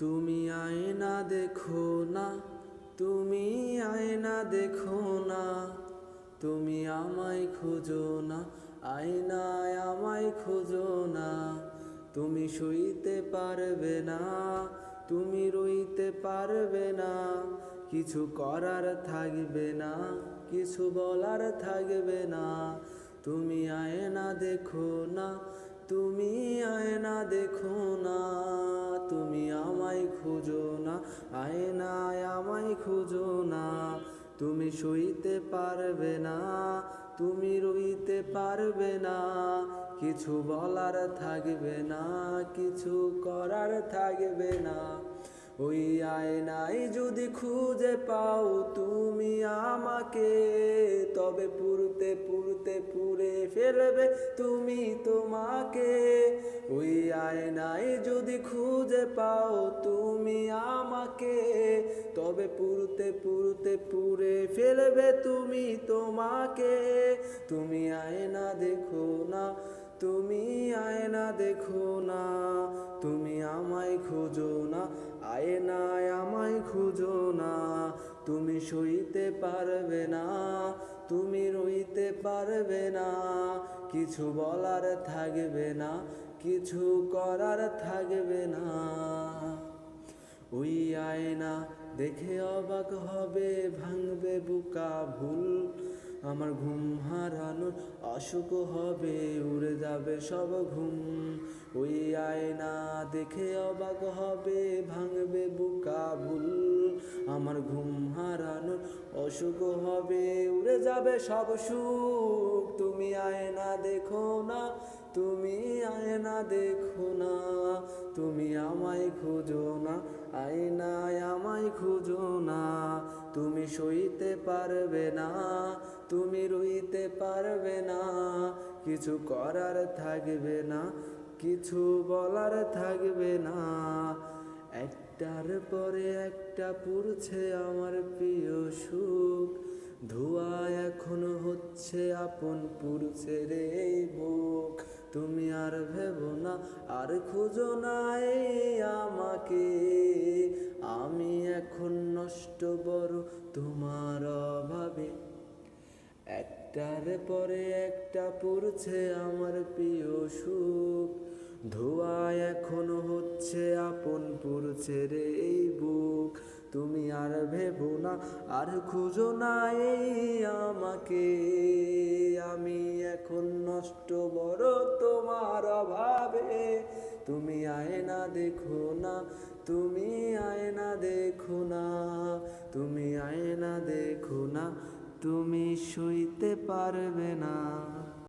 তুমি আয়না দেখো না, তুমি আয়না দেখো না, তুমি আমায় খোঁজো না, আয়নায় আমায় খোঁজো না, তুমি সইতে পারবে না, তুমি রইতে পারবে না, কিছু করার থাকবে না, কিছু বলার থাকবে না, তুমি আয়না দেখো না, তুমি আয়না দেখো না। তুমি আমায় খুঁজো না, আয়নায় আমায় খুঁজো না। তুমি সইতে পারবে না, তুমি রইতে পারবে না। কিছু বলার থাকবে না, কিছু করার থাকবে না। ওই আয়নায় যদি খুঁজে পাও তুমি আমাকে, তবে পুরতে পুরতে পুরে ফেলবে তুমি তোমাকে। ওই আয়নায় যদি খুঁজে পাও তুমি আমাকে, তবে পুরতে পুরতে পুরে ফেলবে তুমি তোমাকে। তুমি আয়না দেখো না, তুমি আয়না দেখো না, তুমি আমায় খোঁজো আয়নায় আমায় খুঁজো না। তুমি সইতে পারবে না, তুমি রইতে পারবে না। কিছু বলার থাকবে না, কিছু করার থাকবে না। ওই আয়না দেখে অবাক হবে, ভাঙবে বুকা ভুল। আমার ঘুম হারানোর অসুখ হবে, উড়ে যাবে সব ঘুম। ওই আয়না দেখে অবাক হবে, ভাঙবে বুকা ভুল। আমার ঘুম হারানোর অসুখ হবে, উড়ে যাবে সব সুখ। তুমি আয়না দেখো না, তুমি আয়না দেখো না। তুমি আমায় খুঁজো না, আয়নায় আমায় খুঁজো না। তুমি সইতে পারবে না তুমি রইতে পারবে না, কিছু করার থাকবে না, কিছু বলার থাকবে না। একটার পরে একটা পুরছে আমার প্রিয় সুখ, ধোয়া এখন হচ্ছে আপন পুরছে রে বুক। তুমি আর ভেবো না, আর খুঁজো না আমাকে। আমি এখন নষ্ট বড় তোমার অভাবে। একটার পরে একটা পড়ছে আমার প্রিয় সুখ। ধোয়া এখন হচ্ছে, আপন পড়ছে রে এই বুক। তুমি আর ভেবো না, আর খুঁজো না এই আমাকে। আমি এখন নষ্ট, বড় তোমার অভাবে। তুমি আয়না দেখো না, তুমি আয়না দেখো না, তুমি আয়না দেখো না। তুমি শুইতে পারবে না।